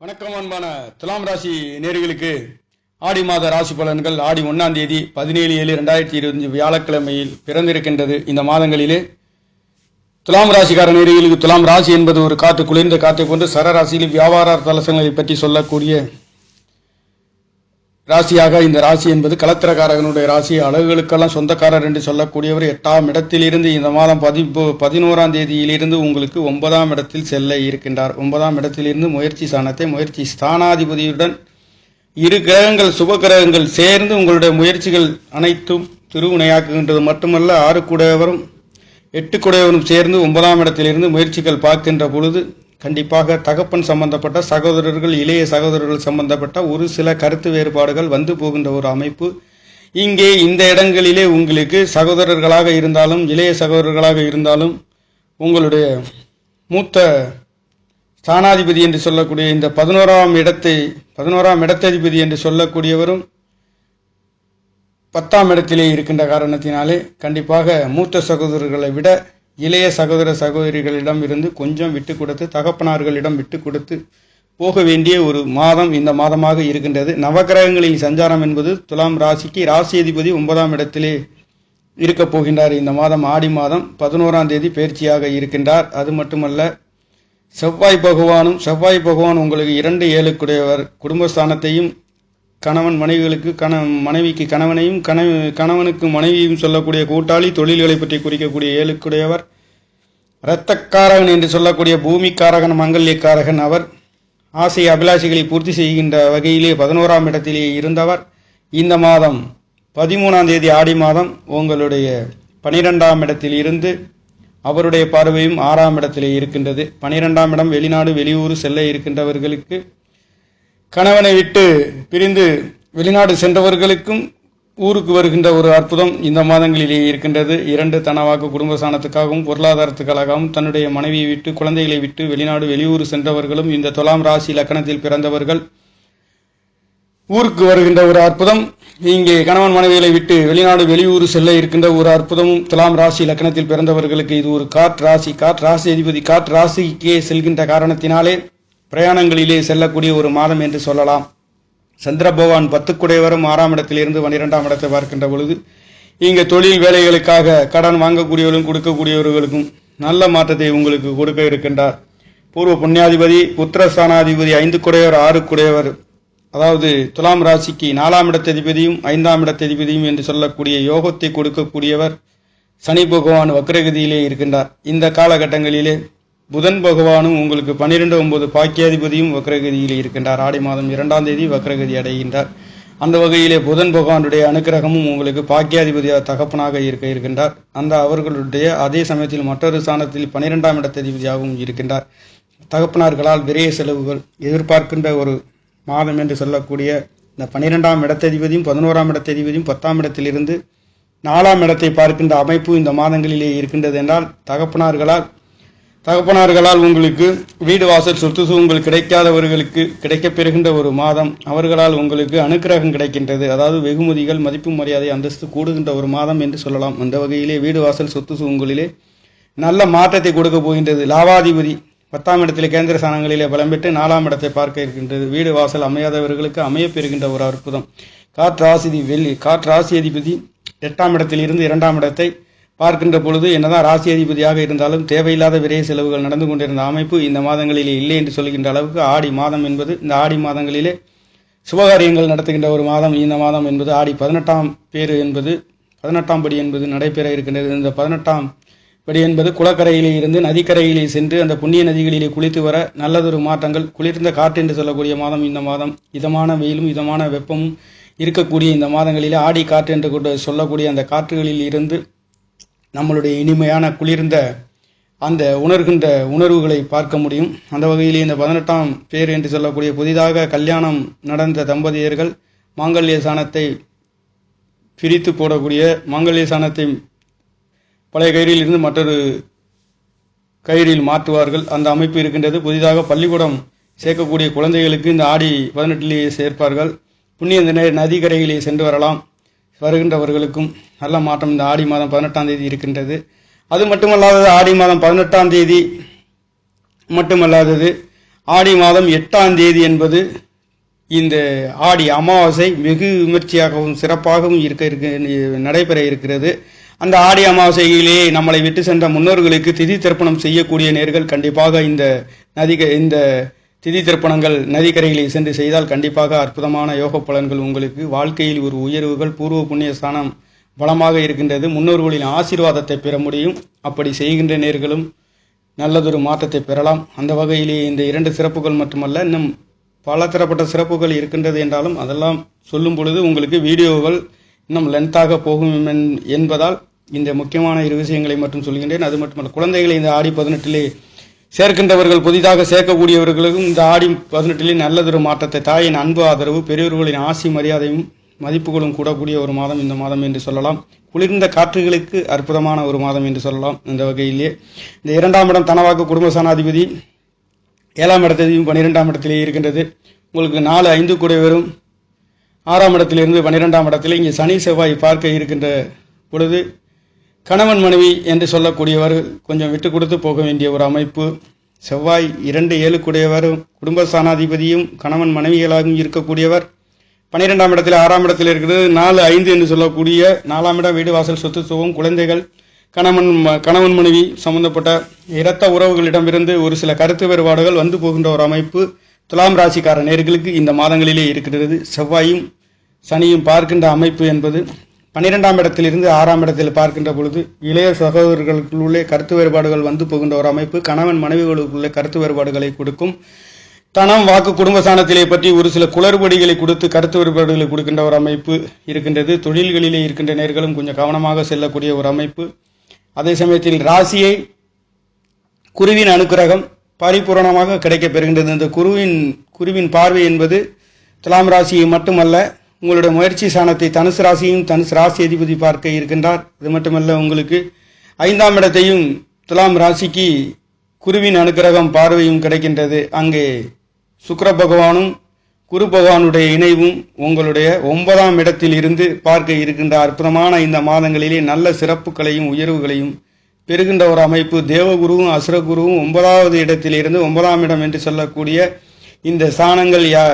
வணக்கம் அன்பான துலாம் ராசி நேர்களுக்கு. ஆடி மாத ராசி பலன்கள் ஆடி ஒன்றாம் தேதி பதினேழு ஏழு ரெண்டாயிரத்தி இருபத்தஞ்சு வியாழக்கிழமையில் பிறந்திருக்கின்றது இந்த மாதங்களிலே. துலாம் ராசிக்கார நேர்களுக்கு துலாம் ராசி என்பது ஒரு காற்று குளிர்ந்த காற்றை கொண்டு சரராசியில் வியாபார தலசங்களை பற்றி சொல்லக்கூடிய ராசியாக இந்த ராசி என்பது கலத்திரக்காரகனுடைய ராசி. அழகுகளுக்கெல்லாம் சொந்தக்காரர் என்று சொல்லக்கூடியவர் எட்டாம் இடத்திலிருந்து இந்த மாதம் பதி பதினோராம் தேதியிலிருந்து உங்களுக்கு ஒன்பதாம் இடத்தில் செல்ல இருக்கின்றார். ஒன்பதாம் இடத்திலிருந்து முயற்சி ஸ்தானத்தை முயற்சி ஸ்தானாதிபதியுடன் இரு கிரகங்கள் சுப கிரகங்கள் சேர்ந்து உங்களுடைய முயற்சிகள் அனைத்தும் திருவினையாக்குகின்றது. மட்டுமல்ல ஆறு கூடையவரும் எட்டு கூடையவரும் சேர்ந்து ஒன்பதாம் இடத்திலிருந்து முயற்சிகள் பார்க்கின்ற பொழுது கண்டிப்பாக தகப்பன் சம்பந்தப்பட்ட சகோதரர்கள் இளைய சகோதரர்கள் சம்பந்தப்பட்ட ஒரு சில கருத்து வேறுபாடுகள் வந்து போகின்ற ஒரு அமைப்பு. இங்கே இந்த இடங்களிலே உங்களுக்கு சகோதரர்களாக இருந்தாலும் இளைய சகோதரர்களாக இருந்தாலும் உங்களுடைய மூத்த ஸ்தானாதிபதி என்று சொல்லக்கூடிய இந்த பதினோராம் இடத்தை பதினோராம் இடத்ததிபதி என்று சொல்லக்கூடியவரும் பத்தாம் இடத்திலே இருக்கின்ற காரணத்தினாலே கண்டிப்பாக மூத்த சகோதரர்களை விட இளைய சகோதர சகோதரிகளிடம் இருந்து கொஞ்சம் விட்டு கொடுத்து தகப்பனார்களிடம் விட்டு கொடுத்து போக வேண்டிய ஒரு மாதம் இந்த மாதமாக இருக்கின்றது. நவகிரகங்களில் சஞ்சாரம் என்பது துலாம் ராசிக்கு ராசி அதிபதி ஒன்பதாம் இடத்திலே இருக்கப் போகின்றார். இந்த மாதம் ஆடி மாதம் பதினோராம் தேதி பயிற்சியாக இருக்கின்றார். அது மட்டுமல்ல செவ்வாய் பகவானும் செவ்வாய் பகவான் உங்களுக்கு இரண்டு ஏழுக்குடையவர். குடும்பஸ்தானத்தையும் கணவன் மனைவிகளுக்கு கண மனைவிக்கு கணவனையும் கண கணவனுக்கு மனைவியும் சொல்லக்கூடிய கூட்டாளி தொழில்களை பற்றி குறிக்கக்கூடிய ஏழுக்குடையவர் இரத்தக்காரகன் என்று சொல்லக்கூடிய பூமிக்காரகன் மங்கல்யக்காரகன் அவர் ஆசை அபிலாஷைகளை பூர்த்தி செய்கின்ற வகையிலே பதினோராம் இடத்திலே இருந்தவர். இந்த மாதம் பதிமூணாம் தேதி ஆடி மாதம் உங்களுடைய பனிரெண்டாம் இடத்தில் இருந்து அவருடைய பார்வையும் ஆறாம் இடத்திலே இருக்கின்றது. பனிரெண்டாம் இடம் வெளிநாடு வெளியூர் செல்ல இருக்கின்றவர்களுக்கு கணவனை விட்டு பிரிந்து வெளிநாடு சென்றவர்களுக்கும் ஊருக்கு வருகின்ற ஒரு அற்புதம் இந்த மாதங்களிலேயே இருக்கின்றது. இரண்டு தனவாக்கு குடும்ப சாணத்துக்காகவும் பொருளாதாரத்துக்காகவும் தன்னுடைய மனைவியை விட்டு குழந்தைகளை விட்டு வெளிநாடு வெளியூர் சென்றவர்களும் இந்த தொலாம் ராசி லக்கணத்தில் பிறந்தவர்கள். ஊருக்கு வருகின்ற ஒரு அற்புதம் இங்கே கணவன் மனைவிகளை விட்டு வெளிநாடு வெளியூர் செல்ல இருக்கின்ற ஒரு அற்புதமும் துலாம் ராசி லக்கணத்தில் பிறந்தவர்களுக்கு இது ஒரு காட் ராசி. காட் ராசி அதிபதி காட் ராசிக்கே செல்கின்ற காரணத்தினாலே பிரயாணங்களிலே செல்லக்கூடிய ஒரு மாதம் என்று சொல்லலாம். சந்திரபகவான் பத்துக்குடையவரும் ஆறாம் இடத்திலிருந்து பன்னிரெண்டாம் இடத்தை பார்க்கின்ற பொழுது இங்கே தொழில் வேலைகளுக்காக கடன் வாங்கக்கூடியவர்களும் கொடுக்கக்கூடியவர்களுக்கும் நல்ல மாற்றத்தை உங்களுக்கு கொடுக்க இருக்கின்றார். பூர்வ புண்ணியாதிபதி புத்திரஸ்தானாதிபதி ஐந்து குடையவர் ஆறு குடையவர் அதாவது துலாம் ராசிக்கு நாலாம் இடத்ததிபதியும் ஐந்தாம் இடத்ததிபதியும் என்று சொல்லக்கூடிய யோகத்தை கொடுக்கக்கூடியவர் சனி பகவான் வக்ரகதியிலே இருக்கின்றார். இந்த காலகட்டங்களிலே புதன் பகவானும் உங்களுக்கு பன்னிரெண்டு ஒன்பது பாக்கியாதிபதியும் வக்ரகதியில் இருக்கின்றார். ஆடி மாதம் இரண்டாம் தேதி வக்ரகதி அடைகின்றார். அந்த வகையிலே புதன் பகவானுடைய அனுக்கிரகமும் உங்களுக்கு பாக்கியாதிபதியாக தகப்பனாக இருக்க இருக்கின்றார். அந்த அவர்களுடைய அதே சமயத்தில் மற்றொரு ஸ்தானத்தில் பன்னிரெண்டாம் இடத்ததிபதியாகவும் இருக்கின்றார். தகப்பனார்களால் விரைய செலவுகள் எதிர்பார்க்கின்ற ஒரு மாதம் என்று சொல்லக்கூடிய இந்த பன்னிரெண்டாம் இடத்ததிபதியும் பதினோராம் இடத்ததிபதியும் பத்தாம் இடத்திலிருந்து நாலாம் இடத்தை பார்க்கின்ற அமைப்பு இந்த மாதங்களிலே இருக்கின்றது என்றால் தகப்பனார்களால் தகப்பனார்களால் உங்களுக்கு வீடு வாசல் சொத்து சுகங்கள் கிடைக்காதவர்களுக்கு கிடைக்கப் பெறுகின்ற ஒரு மாதம் அவர்களால் உங்களுக்கு அனுக்கிரகம் கிடைக்கின்றது. அதாவது வெகுமதிகள் மதிப்பு மரியாதை அந்தஸ்து கூடுகின்ற ஒரு மாதம் என்று சொல்லலாம். அந்த வகையிலே வீடு வாசல் சொத்து சுகங்களிலே நல்ல மாற்றத்தை கொடுக்க போகின்றது. லாவாதிபதி பத்தாம் இடத்தில் கேந்திர ஸ்தானங்களிலே பலம் பெற்று நாலாம் இடத்தை பார்க்க இருக்கின்றது. வீடு வாசல் அமையாதவர்களுக்கு அமையப்பெறுகின்ற ஒரு அற்புதம். காற்றாசி வெள்ளி காற்றாசி அதிபதி எட்டாம் இடத்தில் இருந்து இரண்டாம் இடத்தை பார்க்கின்ற பொழுது என்னதான் ராசி அதிபதியாக இருந்தாலும் தேவையில்லாத விரைய செலவுகள் நடந்து கொண்டிருந்த அமைப்பு இந்த மாதங்களிலே இல்லை என்று சொல்கின்ற அளவுக்கு ஆடி மாதம் என்பது இந்த ஆடி மாதங்களிலே சுபகாரியங்கள் நடத்துகின்ற ஒரு மாதம் இந்த மாதம் என்பது ஆடி பதினெட்டாம் பேர் என்பது பதினெட்டாம் படி என்பது நடைபெற இருக்கின்றது. இந்த பதினெட்டாம் படி என்பது குளக்கரையிலே இருந்து நதிக்கரையிலே சென்று அந்த புண்ணிய நதிகளிலே குளித்து வர நல்லதொரு மாற்றங்கள் குளிர்ந்த காற்று என்று சொல்லக்கூடிய மாதம் இந்த மாதம் இதமான வெயிலும் இதமான வெப்பமும் இருக்கக்கூடிய இந்த மாதங்களிலே ஆடி காற்று என்று சொல்லக்கூடிய அந்த காற்றுகளில் இருந்து நம்மளுடைய இனிமையான குளிர்ந்த அந்த உணர்கின்ற உணர்வுகளை பார்க்க முடியும். அந்த வகையிலே இந்த பதினெட்டாம் பேர் என்று சொல்லக்கூடிய புதிதாக கல்யாணம் நடந்த தம்பதியர்கள் மாங்கல்ய சாணத்தை பிரித்து போடக்கூடிய மாங்கல்ய சாணத்தை பழைய கயிறில் இருந்து மற்றொரு கயிறில் மாற்றுவார்கள். அந்த அமைப்பு இருக்கின்றது. புதிதாக பள்ளிக்கூடம் சேர்க்கக்கூடிய குழந்தைகளுக்கு இந்த ஆடி பதினெட்டிலேயே சேர்ப்பார்கள். புண்ணிய இந்த நதிக்கரையிலே சென்று வரலாம். வருகின்றவர்களுக்கும் நல்ல மாற்றம் இந்த ஆடி மாதம் பதினெட்டாம் தேதி இருக்கின்றது. அது மட்டுமல்லாதது ஆடி மாதம் பதினெட்டாம் தேதி மட்டுமல்லாதது ஆடி மாதம் எட்டாம் தேதி என்பது இந்த ஆடி அமாவாசை வெகு விமர்சையாகவும் சிறப்பாகவும் இருக்க இருக்க நடைபெற இருக்கிறது. அந்த ஆடி அமாவாசையிலே நம்மளை விட்டு சென்ற முன்னோர்களுக்கு திதி தர்ப்பணம் செய்யக்கூடிய நேர்கள் கண்டிப்பாக இந்த நதிக இந்த திதி திருப்பணங்கள் நதிக்கரைகளை சென்று செய்தால் கண்டிப்பாக அற்புதமான யோக பலன்கள் உங்களுக்கு வாழ்க்கையில் ஒரு உயர்வுகள் பூர்வ புண்ணிய ஸ்தானம் பலமாக இருக்கின்றது. முன்னோர்களின் ஆசீர்வாதத்தை பெற முடியும். அப்படி செய்கின்ற நேர்களும் நல்லதொரு மாற்றத்தை பெறலாம். அந்த வகையிலே இந்த இரண்டு சிறப்புகள் மட்டுமல்ல இன்னும் பல தரப்பட்ட சிறப்புகள் இருக்கின்றது என்றாலும் அதெல்லாம் சொல்லும் பொழுது உங்களுக்கு வீடியோகள் இன்னும் லென்த்தாக போகும் என்- என்பதால் இந்த முக்கியமான இரு விஷயங்களை மட்டும் சொல்கின்றேன். அது மட்டுமல்ல குழந்தைகளை இந்த ஆடி பதினெட்டிலே சேர்க்கின்றவர்கள் புதிதாக சேர்க்கக்கூடியவர்களுக்கும் இந்த ஆடி பதினெட்டிலே நல்லதொரு மாற்றத்தை தாயின் அன்பு ஆதரவு பெரியவர்களின் ஆசி மரியாதையும் மதிப்புகளும் கூடக்கூடிய ஒரு மாதம் இந்த மாதம் என்று சொல்லலாம். குளிர்ந்த காற்றுகளுக்கு அற்புதமான ஒரு மாதம் என்று சொல்லலாம் இந்த வகையிலே. இந்த இரண்டாம் இடம் தனவாக்கு குடும்ப சனாதிபதி ஏழாம் இடத்தையும் பன்னிரெண்டாம் இடத்திலேயே இருக்கின்றது. உங்களுக்கு நாலு ஐந்து கூட வரும். ஆறாம் இடத்திலிருந்து பன்னிரெண்டாம் இடத்திலே இங்கே சனி செவ்வாய் பார்க்க இருக்கின்ற பொழுது கணவன் மனைவி என்று சொல்லக்கூடியவர் கொஞ்சம் விட்டு கொடுத்து போக வேண்டிய ஒரு அமைப்பு. செவ்வாய் இரண்டு ஏழுக்குடையவரும் குடும்ப சானாதிபதியும் கணவன் மனைவிகளாகவும் இருக்கக்கூடியவர். பன்னிரெண்டாம் இடத்தில் ஆறாம் இடத்தில் இருக்கிறது. நாலு ஐந்து என்று சொல்லக்கூடிய நாலாம் இடம் வீடு வாசல் சொத்து சுகம் குழந்தைகள். கணவன் ம- கணவன் மனைவி சம்பந்தப்பட்ட இரத்த உறவுகளிடமிருந்து ஒரு சில கருத்து வேறுபாடுகள் வந்து போகின்ற ஒரு அமைப்பு. துலாம் ராசிக்கார நேர்களுக்கு இந்த மாதங்களிலே இருக்கிறது. செவ்வாயும் சனியும் பார்க்கின்ற அமைப்பு என்பது பன்னிரெண்டாம் இடத்திலிருந்து ஆறாம் இடத்தில் பார்க்கின்ற பொழுது இளைய சகோதரர்களுக்குள்ளே கருத்து வேறுபாடுகள் வந்து புகுந்த ஒரு அமைப்பு கணவன் மனைவிகளுக்குள்ளே கருத்து வேறுபாடுகளை கொடுக்கும். தனம் வாக்கு குடும்பஸ்தானத்திலே பற்றி ஒரு சில குளறுபடிகளை கொடுத்து கருத்து வேறுபாடுகளை கொடுக்கின்ற ஒரு அமைப்பு இருக்கின்றது. தொழில்களிலே இருக்கின்ற நேர்களும் கொஞ்சம் கவனமாக செல்லக்கூடிய ஒரு அமைப்பு. அதே சமயத்தில் ராசியை குருவின் அனுக்கிரகம் பரிபூரணமாக கிடைக்கப் பெறுகின்றது. இந்த குருவின் குருவின் பார்வை என்பது துலாம் ராசியை மட்டுமல்ல உங்களுடைய முயற்சி சாணத்தை தனுசு ராசியும் தனுசு ராசி அதிபதி பார்க்க இருக்கின்றார். அது மட்டுமல்ல உங்களுக்கு ஐந்தாம் இடத்தையும் துலாம் ராசிக்கு குருவின் அனுக்கிரகம் பார்வையும் கிடைக்கின்றது. அங்கே சுக்கர பகவானும் குரு பகவானுடைய இணைவும் உங்களுடைய ஒன்பதாம் இடத்தில் இருந்து பார்க்க இருக்கின்ற அற்புதமான இந்த மாதங்களிலே நல்ல சிறப்புகளையும் உயர்வுகளையும் பெறுகின்ற ஒரு அமைப்பு. தேவகுருவும் அசுரகுருவும் ஒன்பதாவது இடத்தில் இருந்து ஒன்பதாம் இடம் என்று சொல்லக்கூடிய இந்த ஸ்தானங்கள் யா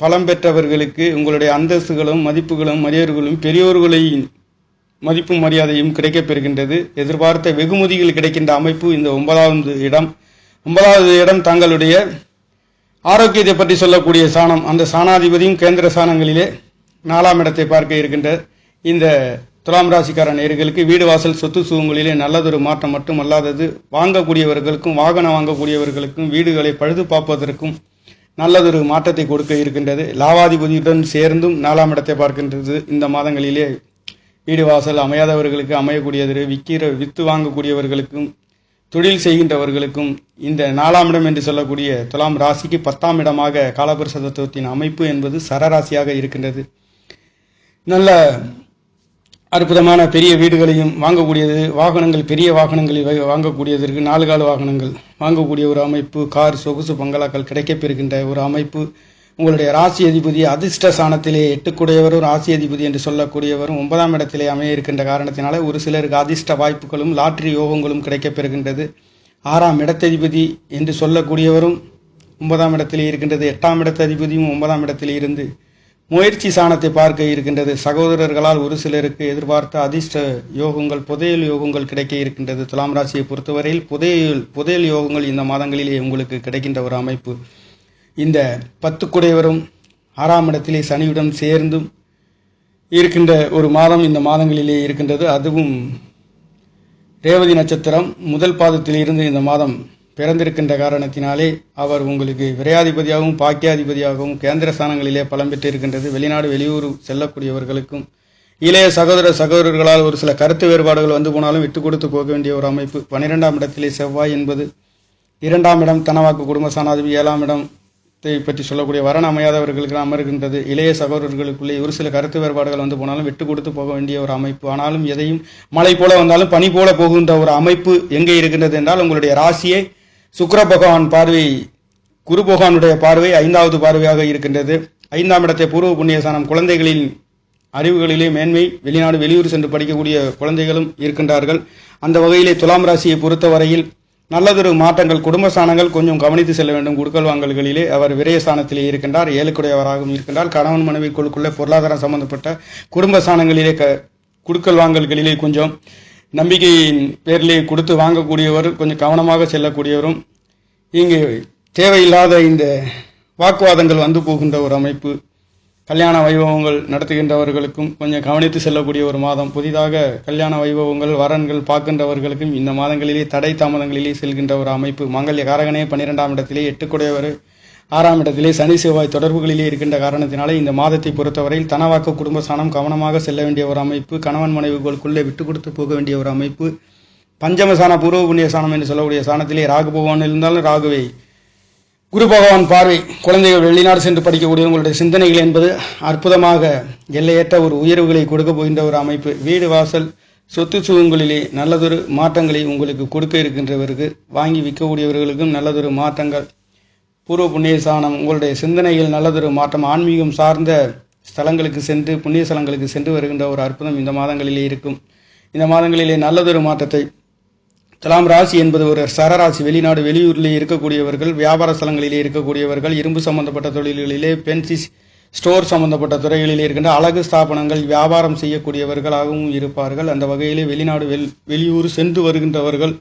பலம் பெற்றவர்களுக்கு உங்களுடைய அந்தஸ்துகளும் மதிப்புகளும் மரியாதைகளும் பெரியோர்களின் மதிப்பும் மரியாதையும் கிடைக்கப்பெறுகின்றது எதிர்பார்த்த வெகுமதிகள் கிடைக்கின்ற அமைப்பு இந்த ஒன்பதாவது இடம். ஒன்பதாவது இடம் தங்களுடைய ஆரோக்கியத்தை பற்றி சொல்லக்கூடிய சாணம். அந்த சாணாதிபதியும் கேந்திர சாணங்களிலே நாலாம் இடத்தை பார்க்க இருக்கின்ற இந்த துலாம் ராசிக்கார நேர்களுக்கு வீடு வாசல் சொத்து சுகங்களிலே நல்லதொரு மாற்றம் மட்டும் அல்லாதது வாங்கக்கூடியவர்களுக்கும் வாகனம் வாங்கக்கூடியவர்களுக்கும் வீடுகளை பழுது பார்ப்பதற்கும் நல்லதொரு மாற்றத்தை கொடுக்க இருக்கின்றது. லாவாதிபதியுடன் சேர்ந்தும் நாலாம் இடத்தை பார்க்கின்றது. இந்த மாதங்களிலே வீடு வாசல் அமையாதவர்களுக்கு அமையக்கூடியது விற்கிற வித்து வாங்கக்கூடியவர்களுக்கும் தொழில் செய்கின்றவர்களுக்கும் இந்த நாலாம் இடம் என்று சொல்லக்கூடிய துலாம் ராசிக்கு பத்தாம் இடமாக காலபுருஷ தத்துவத்தின் அமைப்பு என்பது சரராசியாக இருக்கின்றது. நல்ல அற்புதமான பெரிய வீடுகளையும் வாங்கக்கூடியது வாகனங்கள் பெரிய வாகனங்களில் வா- வாங்கக்கூடியதற்கு நாலு கால வாகனங்கள். வாங்கக்கூடிய ஒரு அமைப்பு கார் சொகுசு பங்களாக்கள் கிடைக்கப்பெறுகின்ற ஒரு அமைப்பு. உங்களுடைய ராசி அதிபதி அதிர்ஷ்ட சாணத்திலே எட்டுக்குடையவரும் ராசி அதிபதி என்று சொல்லக்கூடியவரும் ஒன்பதாம் இடத்திலே அமைய இருக்கின்ற காரணத்தினால ஒரு சிலருக்கு அதிர்ஷ்ட வாய்ப்புகளும் லாட்ரி யோகங்களும் கிடைக்கப்பெறுகின்றது. ஆறாம் இடத்ததிபதி என்று சொல்லக்கூடியவரும் ஒன்பதாம் இடத்திலே இருக்கின்றது. எட்டாம் இடத்த அதிபதியும் ஒன்பதாம் இடத்திலே இருந்து முயற்சி சாணத்தை பார்க்க இருக்கின்றது. சகோதரர்களால் ஒரு சிலருக்கு எதிர்பார்த்த அதிர்ஷ்ட யோகங்கள் புதையல் யோகங்கள் கிடைக்க இருக்கின்றது. துலாம் ராசியை பொறுத்தவரையில் புதையல் புதையல் யோகங்கள் இந்த மாதங்களிலே உங்களுக்கு கிடைக்கின்ற ஒரு அமைப்பு. இந்த பத்து குடைவரும் ஆறாம் இடத்திலே சனியுடன் சேர்ந்தும் இருக்கின்ற ஒரு மாதம் இந்த மாதங்களிலே இருக்கின்றது. அதுவும் ரேவதி நட்சத்திரம் முதல் பாதத்தில் இருந்து இந்த மாதம் பிறந்திருக்கின்ற காரணத்தினாலே அவர் உங்களுக்கு விரையாதிபதியாகவும் பாக்கியாதிபதியாகவும் கேந்திர ஸ்தானங்களிலே பலம் பெற்றிருக்கின்றது. வெளிநாடு வெளியூர் செல்லக்கூடியவர்களுக்கும் இளைய சகோதர சகோதரர்களால் ஒரு சில கருத்து வேறுபாடுகள் வந்து போனாலும் விட்டு கொடுத்து போக வேண்டிய ஒரு அமைப்பு. பன்னிரெண்டாம் இடத்திலே செவ்வாய் என்பது இரண்டாம் இடம் தனவாக்கு குடும்ப சாணாதிபதி ஏழாம் இடத்தை பற்றி சொல்லக்கூடிய வரண அமையாதவர்களுக்கு அமர்கின்றது. இளைய சகோதரர்களுக்குள்ளே ஒரு சில கருத்து வேறுபாடுகள் வந்து போனாலும் விட்டு கொடுத்து போக வேண்டிய ஒரு அமைப்பு. ஆனாலும் எதையும் மழை போல வந்தாலும் பனி போல போகின்ற ஒரு அமைப்பு எங்கே இருக்கின்றது என்றால் உங்களுடைய ராசியை சுக்கர பகவான் பார்வை குரு பகவானுடைய பார்வை ஐந்தாவது பார்வையாக இருக்கின்றது. ஐந்தாம் இடத்தை பூர்வ புண்ணியசானம் குழந்தைகளின் அறிவுகளிலே மேன்மை வெளிநாடு வெளியூர் சென்று படிக்கக்கூடிய குழந்தைகளும் இருக்கின்றார்கள். அந்த வகையிலே துலாம் ராசியை பொறுத்தவரையில் நல்லதொரு மாற்றங்கள் குடும்ப ஸ்தானங்கள் கொஞ்சம் கவனித்து செல்ல வேண்டும். குடுக்கல் வாங்கல்களிலே அவர் விரய ஸ்தானத்திலே இருக்கின்றார் ஏழுக்குடையவராகவும் இருக்கின்றார். கணவன் மனைவிக்குள்ளுக்குள்ளே பொருளாதாரம் சம்பந்தப்பட்ட குடும்ப ஸ்தானங்களிலே க குடுக்கல் வாங்கல்களிலே கொஞ்சம் நம்பிக்கையின் பேரிலே கொடுத்து வாங்கக்கூடியவர் கொஞ்சம் கவனமாக செல்லக்கூடியவரும் இங்கு தேவையில்லாத இந்த வாக்குவாதங்கள் வந்து போகின்ற ஒரு அமைப்பு கல்யாண வைபவங்கள் நடத்துகின்றவர்களுக்கும் கொஞ்சம் கவனித்து செல்லக்கூடிய ஒரு மாதம் புதிதாக கல்யாண வைபவங்கள் வரன்கள் பார்க்கின்றவர்களுக்கும் இந்த மாதங்களிலே தடை தாமதங்களிலே செல்கின்ற ஒரு அமைப்பு மங்கல்ய காரகனே பன்னிரெண்டாம் இடத்திலே எட்டுக்குடையவர் ஆறாம் இடத்திலே சனி செவ்வாய் தொடர்புகளிலே இருக்கின்ற காரணத்தினாலே இந்த மாதத்தை பொறுத்தவரையில் தனவாக்க குடும்பஸ்தானம் கவனமாக செல்ல வேண்டிய ஒரு அமைப்பு கணவன் மனைவிகளுக்குள்ளே விட்டு கொடுத்து போக வேண்டிய ஒரு அமைப்பு பஞ்சமசான பூர்வ புண்ணிய சாணம் என்று சொல்லக்கூடிய சாணத்திலே ராகு பகவான் இருந்தாலும் ராகுவை. குரு பகவான் பார்வை குழந்தைகள் வெளிநாடு சென்று படிக்கக்கூடிய உங்களுடைய சிந்தனைகள் என்பது அற்புதமாக எல்லையற்ற ஒரு உயர்வுகளை கொடுக்க போகின்ற ஒரு அமைப்பு. வீடு வாசல் சொத்து சுகங்களிலே நல்லதொரு மாற்றங்களை உங்களுக்கு கொடுக்க இருக்கின்றவருக்கு வாங்கி விற்கக்கூடியவர்களுக்கும் நல்லதொரு மாற்றங்கள் பூர்வ புண்ணிய ஸ்தானம் உங்களுடைய சிந்தனைகள் நல்லதொரு மாற்றம் ஆன்மீகம் சார்ந்த ஸ்தலங்களுக்கு சென்று புண்ணிய ஸ்தலங்களுக்கு சென்று வருகின்ற ஒரு அற்புதம் இந்த மாதங்களிலே இருக்கும். இந்த மாதங்களிலே நல்லதொரு மாற்றத்தை. துலாம் ராசி என்பது ஒரு சரராசி வெளிநாடு வெளியூரிலே இருக்கக்கூடியவர்கள் வியாபார ஸ்தலங்களிலே இருக்கக்கூடியவர்கள் இரும்பு சம்பந்தப்பட்ட தொழில்களிலே பென்சி ஸ்டோர் சம்பந்தப்பட்ட துறைகளிலே இருக்கின்ற அழகு ஸ்தாபனங்கள் வியாபாரம் செய்யக்கூடியவர்களாகவும் இருப்பார்கள். அந்த வகையிலே வெளிநாடு வெளியூர் சென்று வருகின்றவர்கள்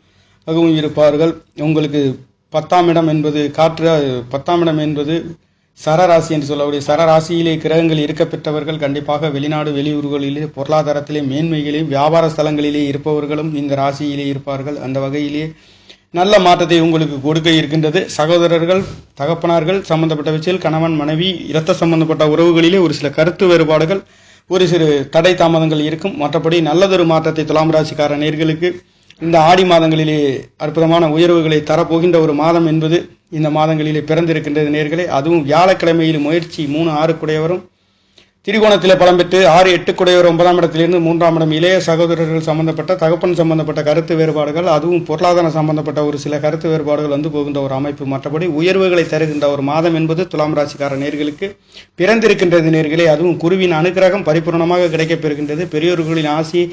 ஆகவும் இருப்பார்கள். உங்களுக்கு பத்தாம் இடம் என்பது காற்று பத்தாம் இடம் என்பது சரராசி என்று சொல்லக்கூடிய சரராசியிலே கிரகங்கள் இருக்க பெற்றவர்கள் கண்டிப்பாக வெளிநாடு வெளியூர்களிலே பொருளாதாரத்திலே மேன்மைகளே வியாபார ஸ்தலங்களிலே இருப்பவர்களும் இந்த ராசியிலே இருப்பார்கள். அந்த வகையிலே நல்ல மாற்றத்தை உங்களுக்கு கொடுக்க இருக்கின்றது. சகோதரர்கள் தகப்பனார்கள் சம்பந்தப்பட்ட விஷயத்தில் கணவன் மனைவி இரத்த சம்பந்தப்பட்ட உறவுகளிலே ஒரு சில கருத்து வேறுபாடுகள் ஒரு சிறு தடை தாமதங்கள் இருக்கும். மற்றபடி நல்லதொரு மாற்றத்தை துலாம் ராசிக்கார நேர்களுக்கு இந்த ஆடி மாதங்களிலே அற்புதமான உயர்வுகளை தரப்போகின்ற ஒரு மாதம் என்பது இந்த மாதங்களிலே பிறந்திருக்கின்றது நேர்களே. அதுவும் வியாழக்கிழமையில் முயற்சி மூணு ஆறு குடையவரும் திருகோணத்தில் பலம் பெற்று ஆறு எட்டு குடையவர் ஒன்பதாம் இடத்திலிருந்து மூன்றாம் இடம் இளைய சகோதரர்கள் சம்பந்தப்பட்ட தகப்பன் சம்பந்தப்பட்ட கருத்து வேறுபாடுகள் அதுவும் பொருளாதாரம் சம்பந்தப்பட்ட ஒரு சில கருத்து வேறுபாடுகள் வந்து போகின்ற ஒரு அமைப்பு. மற்றபடி உயர்வுகளை தருகின்ற ஒரு மாதம் என்பது துலாம் ராசிக்கார நேர்களுக்கு பிறந்திருக்கின்றது நேர்களே. அதுவும் குருவின் அனுகிரகம் பரிபூர்ணமாக கிடைக்கப்பெறுகின்றது பெரியோர்களின் ஆசி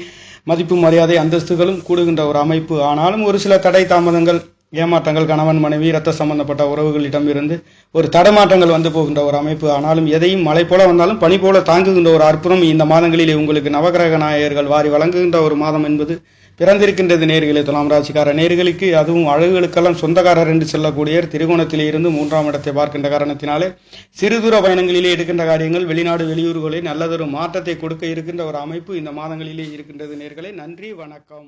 மதிப்பு மரியாதை அந்தஸ்துகளும் கூடுகின்ற ஒரு அமைப்பு. ஆனாலும் ஒரு சில தடை தாமதங்கள் ஏமாற்றங்கள் கணவன் மனைவி இரத்த சம்பந்தப்பட்ட உறவுகளிடம் இருந்து ஒரு தடமாற்றங்கள் வந்து போகின்ற ஒரு அமைப்பு. ஆனாலும் எதையும் மழை போல வந்தாலும் பனி போல தாங்குகின்ற ஒரு அற்புதம் இந்த மாதங்களிலே உங்களுக்கு நவகிரக நாயகர்கள் வாரி வழங்குகின்ற ஒரு மாதம் என்பது பிறந்திருக்கின்றது நேர்களே. துலாம் ராசிக்கார நேர்களுக்கு அதுவும் அழகுகளுக்கெல்லாம் சொந்தக்காரர் என்று சொல்லக்கூடிய திரிகோணத்திலே இருந்து மூன்றாம் இடத்தை பார்க்கின்ற காரணத்தினாலே சிறு தூர பயணங்களிலே எடுக்கின்ற காரியங்கள் வெளிநாடு வெளியூர்களில் நல்லதொரு மாற்றத்தை கொடுக்க இருக்கின்ற ஒரு அமைப்பு இந்த மாதங்களிலே இருக்கின்றது நேர்களை. நன்றி வணக்கம்.